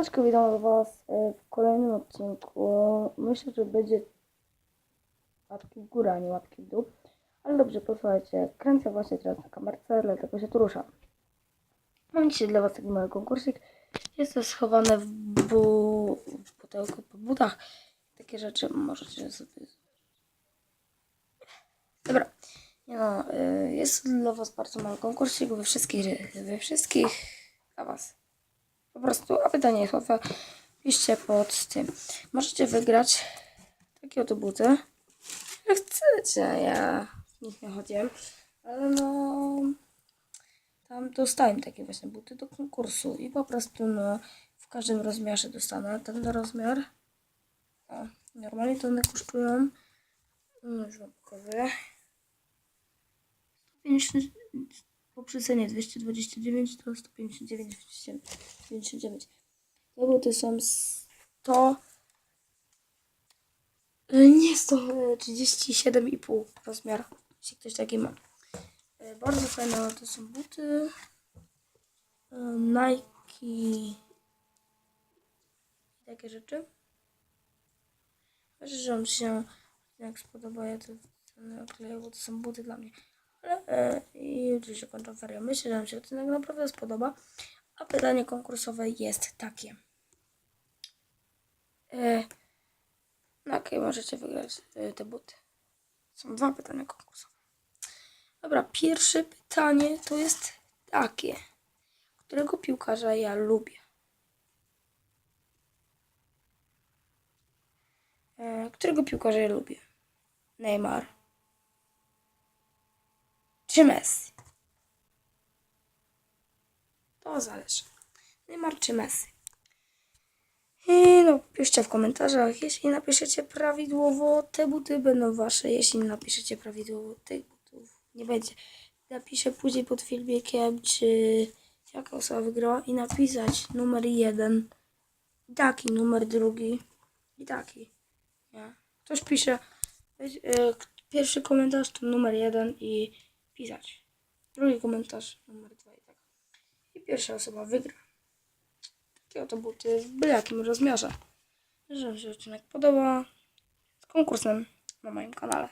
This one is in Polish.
Siemaneczko, witam Was e, w kolejnym odcinku. Myślę, że będzie łapki w górę, a nie łapki w dół. Ale dobrze, posłuchajcie, kręcę właśnie teraz na kamerce, dlatego się tu ruszam. Mam dzisiaj dla Was taki mały konkursik. Jest to schowane w, bu... w po butach. Takie rzeczy możecie sobie... Dobra. No, y, jest dla Was bardzo mały konkursik we wszystkich, we wszystkich dla Was. Po prostu, a pytanie jest łatwe. Piszcie pod tym. Możecie wygrać takie oto buty. Jak chcecie, ja w nich nie chodziłem. Ale no... Tam dostałem takie właśnie buty do konkursu. I po prostu no... W każdym rozmiarze dostanę ten rozmiar. O, normalnie to one kosztują... No, już wam pokazuję. 150 po przecenie 229 to 159 99. Te buty są 100 e, nie 137,5 rozmiar, jeśli ktoś taki ma. E, Bardzo fajne to są buty. E, Nike i takie rzeczy. Myślę, że wam się jak spodoba, ja to nakleję, bo to są buty dla mnie. Ale e, i kończą ferie. Myślę, że Wam się odcinek naprawdę spodoba. A pytanie konkursowe jest takie. E, na jakie możecie wygrać e, te buty? Są dwa pytania konkursowe. Dobra, pierwsze pytanie to jest takie. Którego piłkarza ja lubię? E, którego piłkarza ja lubię? Neymar czy Messi? To zależy. Neymar czy Messi? I no, piszcie w komentarzach. Jeśli napiszecie prawidłowo, te buty będą wasze. Jeśli napiszecie prawidłowo, tych butów nie będzie. Napiszę później pod filmikiem, czy jaka osoba wygrała i napisać numer jeden, i taki, numer drugi i taki. Nie? Ktoś pisze, e, pierwszy komentarz to numer jeden i pisać. Drugi komentarz, numer dwa i tak. I pierwsza osoba wygra. Takie oto buty w byle jakim rozmiarze. Jeżeli się odcinek podoba, z konkursem na moim kanale.